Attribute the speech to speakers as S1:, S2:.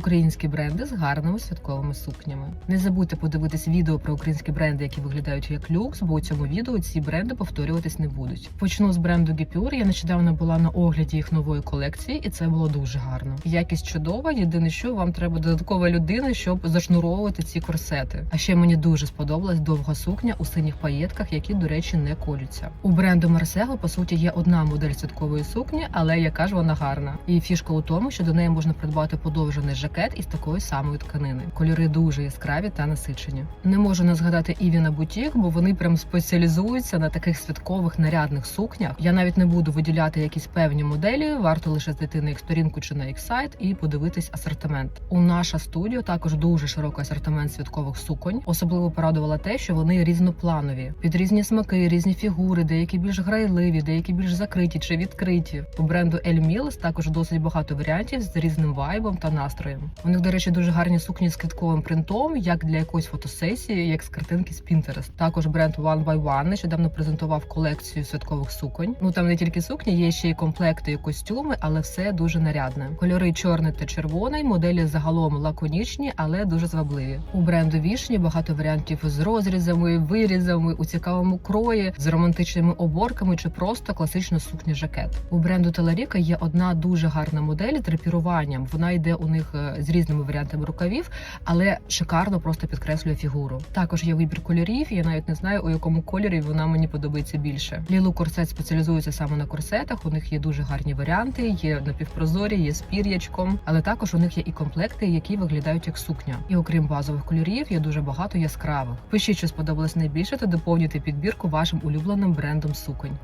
S1: українські бренди з гарними святковими сукнями. Не забудьте подивитись відео про українські бренди, які виглядають як люкс, бо у цьому відео ці бренди повторюватись не будуть. Почну з бренду Gipure. Я нещодавно була на огляді їх нової колекції, і це було дуже гарно. Якість чудова. Єдине, що вам треба додаткова людина, щоб зашнуровувати ці корсети. А ще мені дуже сподобалась довга сукня у синіх паєтках, які, до речі, не колються. У бренду Марсего по суті є одна модель святкової сукні, але яка ж вона гарна. І фішка у тому, що до неї можна придбати подовжений жакет із такої самої тканини. Кольори дуже яскраві та насичені. Не можу не згадати Івіна Бутік, бо вони прям спеціалізуються на таких святкових нарядних сукнях. Я навіть не буду виділяти якісь певні моделі. Варто лише зайти на їх сторінку чи на їх сайт і подивитись асортимент. У наша студіо також дуже широкий асортимент святкових суконь. Особливо порадувала те, що вони різнопланові під різні смаки, різні фігури, деякі більш грайливі, деякі більш закриті чи відкриті. У бренду Mills також досить багато варіантів з різним вайбом та настроєм. У них, до речі, дуже гарні сукні з квітковим принтом, як для якоїсь фотосесії, як з картинки з Pinterest. Також бренд One by One нещодавно презентував колекцію святкових суконь. Ну там не тільки сукні, є ще й комплекти і костюми, але все дуже нарядне. Кольори чорний та червоний, моделі загалом лаконічні, але дуже звабливі. У бренду Вішні багато варіантів з розрізами, вирізами у цікавому крої, з романтичними оборками чи просто класично сукні жакет. У бренду Теларіка є одна дуже гарна модель з. Вона йде у них з різними варіантами рукавів, але шикарно просто підкреслює фігуру. Також є вибір кольорів. Я навіть не знаю, у якому кольорі вона мені подобається більше. Лілу корсет спеціалізується саме на корсетах. У них є дуже гарні варіанти, є напівпрозорі, є з пір'ячком, але також у них є і комплекти, які виглядають як сукня. І окрім базових кольорів, є дуже багато яскравих. Пишіть, що сподобалось найбільше, та доповнюйте підбірку вашим улюбленим брендом суконь.